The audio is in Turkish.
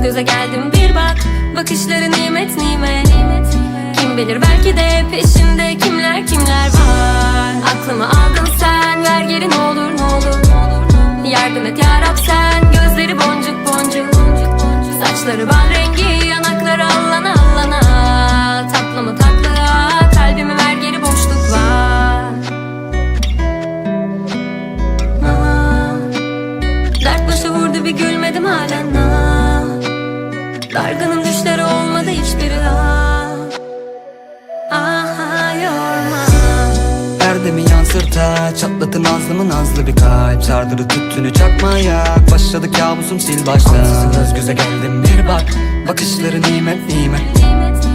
göz göze geldim. Bir bak Bakışları nimet nimet. Kim bilir belki de peşinde kimler kimler var. Aklımı aldın sen ver geri ne olur ne olur Yardım et yarab sen gözleri boncuk boncuk. Saçları bal rengi yanakları allana allana. Tatlı mı tatlı kalbimi ver geri boşluk var Aa, Dert başı vurdu bir gülmedim halen. Ah. Dargınım düşleri olmadı hiçbiri ah. Aha yorma. Erdemi yansırta Çatlatın nazlımı nazlı bir kalp. Sardırı tüttünü çakmaya Başladı kabusum sil baştan. Ansızın göz göze geldim bir bak Bakışları nimet. Nimet Nimet